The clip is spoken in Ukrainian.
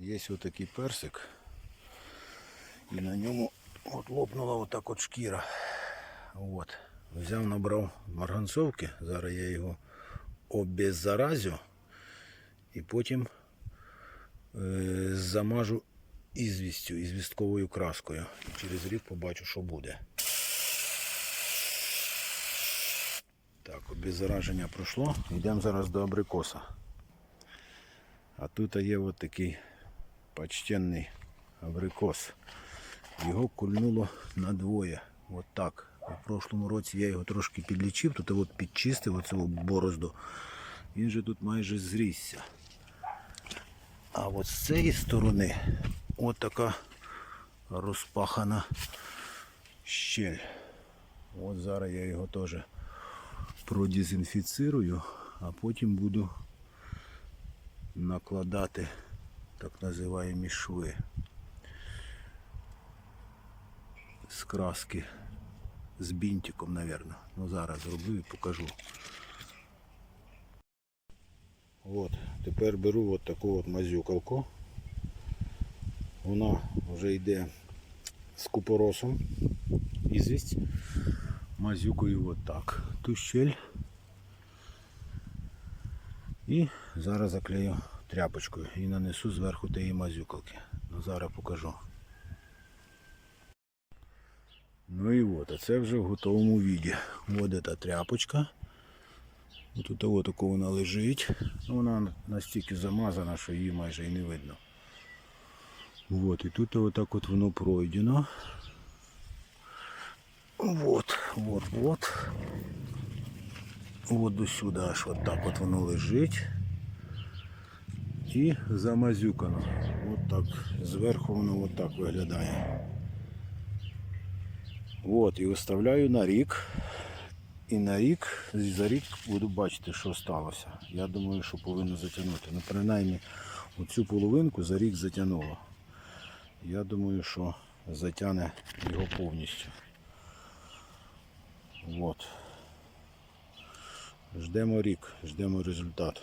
Є отакий персик. І на ньому от лопнула отак от шкіра. От. Взяв, набрав марганцовки. Зараз я його обеззаразю і потім е, замажу ізвістю, ізвістковою краскою. І через рік побачу, що буде. Так, обеззараження пройшло. Йдемо зараз до абрикоса. А тут є от такий почтенний абрикос. Його кульнуло надвоє. От так. У прошлому році я його трошки підлічив, тут от підчистив оцю борозду. Він же тут майже зрісся. А от з цієї сторони от така розпахана щель. От зараз я його теж продезінфіцирую, а потім буду накладати так називаємо шви з краски з бінтиком, мабуть. Ну зараз зроблю і покажу. От, тепер беру от таку от мазюкалку. Вона вже йде з купоросом. Ізвість. Мазюкою от так. Ту щель. І зараз заклею тряпочкою і нанесу зверху тієї мазюкалки. Ну зараз покажу. Ну і от, а це вже в готовому віді. Ось ця тряпочка. Тут ось тако вона лежить. Ну, вона настільки замазана, що її майже і не видно. От, і тут отак от воно пройдено. Вот, вот, вот. От до сюди аж от так от воно лежить. І замазюкано. От так. Зверху воно от так виглядає. От, і виставляю на рік. І на рік, за рік буду бачити, що сталося. Я думаю, що повинно затягнути. Ну, принаймні, оцю половинку за рік затягнуло. Я думаю, що затягне його повністю. От. Ждемо рік, ждемо результат.